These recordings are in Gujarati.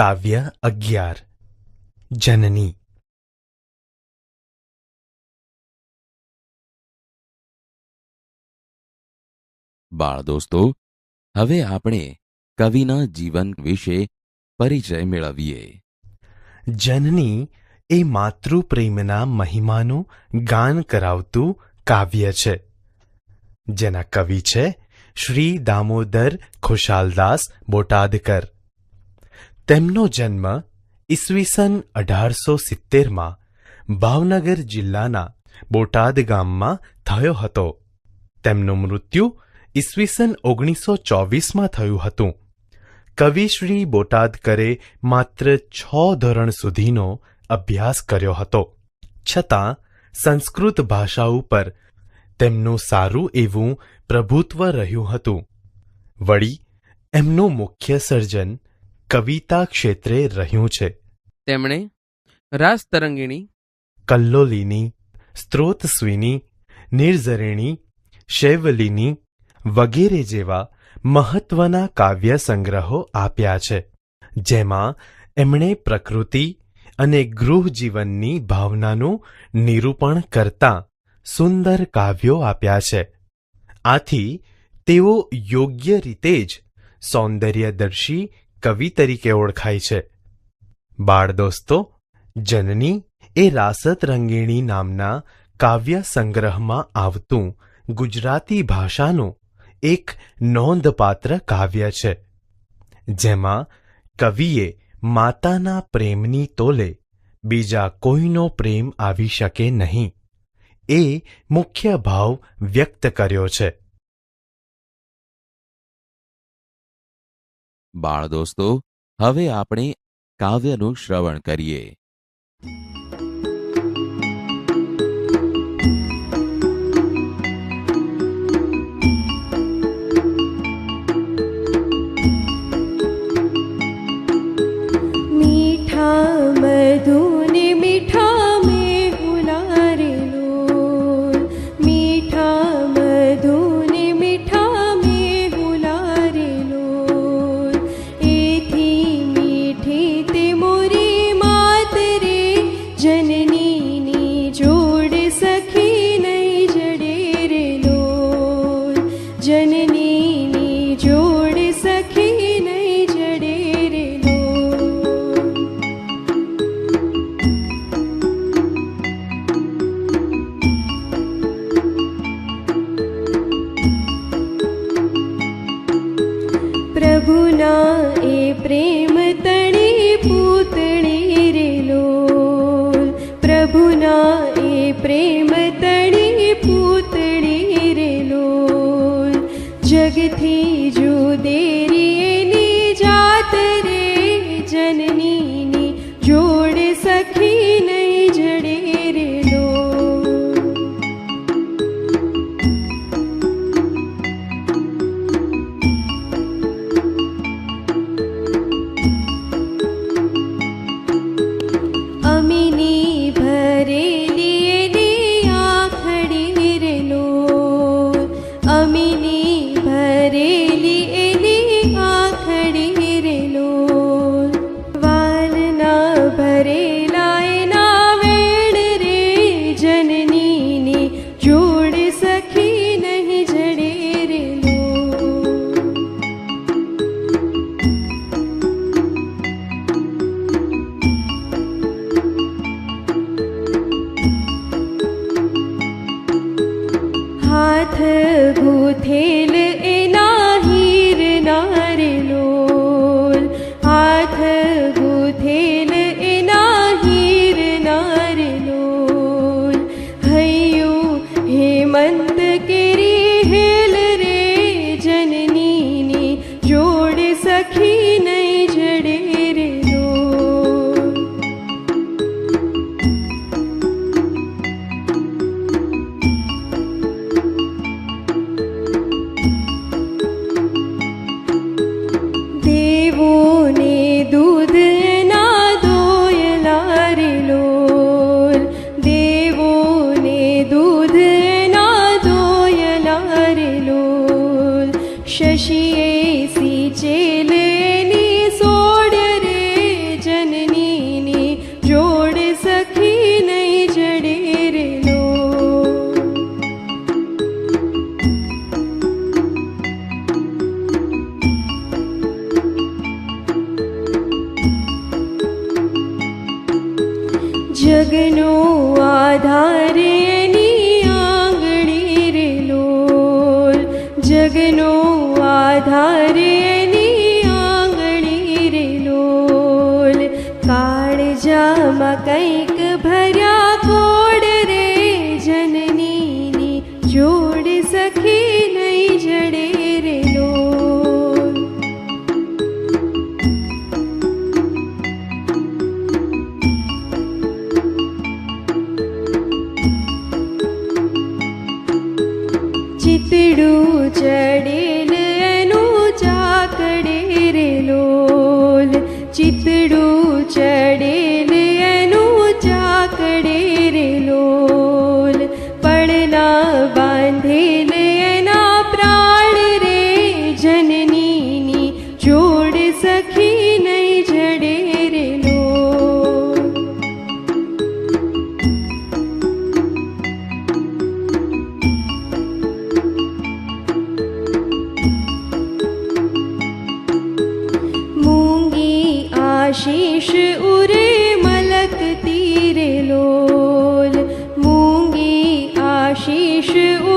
કાવ્ય અગિયાર જનની બાળ દોસ્તો હવે આપણે કવિના જીવન વિશે પરિચય મેળવીએ જનની એ માતૃપ્રેમના મહિમાનું ગાન કરાવતું કાવ્ય છે જેના કવિ છે શ્રી દામોદર ખુશાલદાસ બોટાદકર તેમનો જન્મ ઈસવીસન અઢારસો સિત્તેરમાં ભાવનગર જિલ્લાના બોટાદ ગામમાં થયો હતો. તેમનું મૃત્યુ ઈસવીસન ઓગણીસો ચોવીસમાં થયું હતું. કવિશ્રી બોટાદકરે માત્ર છ ધોરણ સુધીનો અભ્યાસ કર્યો હતો. છતાં સંસ્કૃત ભાષા ઉપર તેમનું સારું એવું પ્રભુત્વ રહ્યું હતું. વળી એમનું મુખ્ય સર્જન કવિતા ક્ષેત્રે રહ્યું છે. તેમણે રાસતરંગિણી કલ્લોલીની સ્ત્રોતસ્વીની નિર્ઝરિણી શૈવલીની વગેરે જેવા મહત્વના કાવ્ય સંગ્રહો આપ્યા છે જેમાં એમણે પ્રકૃતિ અને ગૃહજીવનની ભાવનાનું નિરૂપણ કરતા સુંદર કાવ્યો આપ્યા છે. આથી તેઓ યોગ્ય રીતે જ સૌંદર્યદર્શી કવિ તરીકે ઓળખાય છે. બાળ દોસ્તો, જનની એ રાસત રંગીણી નામના કાવ્ય સંગ્રહમાં આવતું ગુજરાતી ભાષાનું એક નોંધપાત્ર કાવ્ય છે. જેમાં કવિએ માતાના પ્રેમની તોલે બીજા કોઈનો પ્રેમ આવી શકે નહીં. એ મુખ્ય ભાવ વ્યક્ત કર્યો છે. બાળ દોસ્તો હવે આપણે કાવ્યનું શ્રવણ કરીએ. हाथ गुथेले చేసి చేలే. चढ़ी ah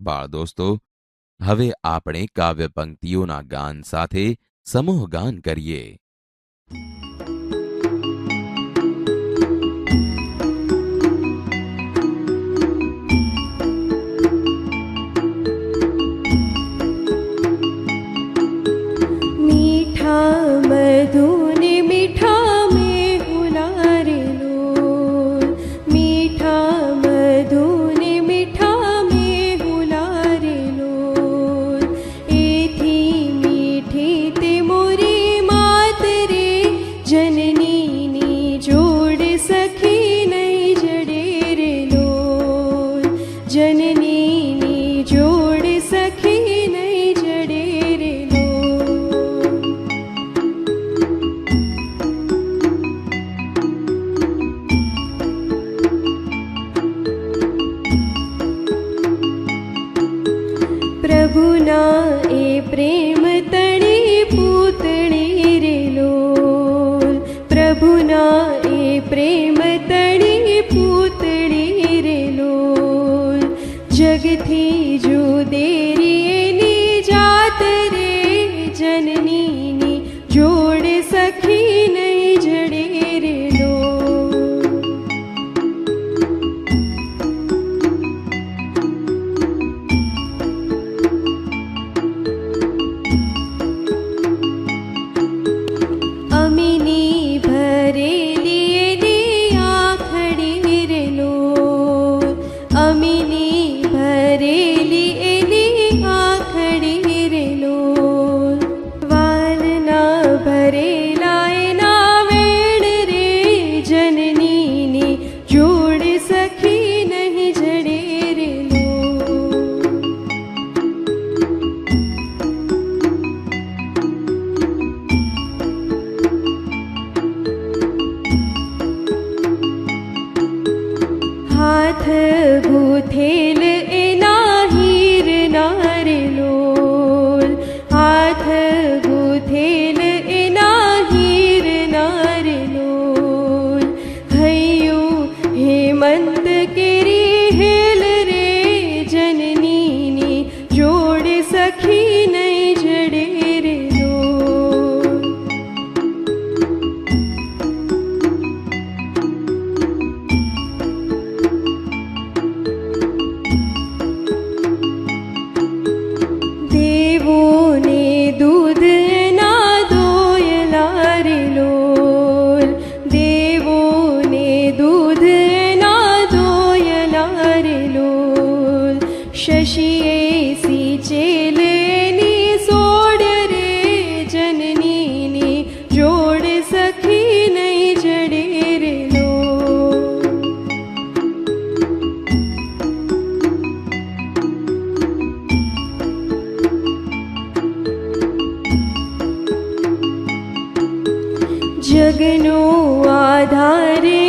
બાળ દોસ્તો હવે આપણે કાવ્ય પંક્તિઓના ગાન સાથે સમૂહ ગાન કરીએ. आधारे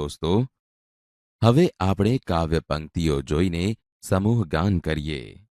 દોસ્તો. હવે આપણે કાવ્ય પંક્તિઓ જોઈને સમૂહ ગાન કરીએ.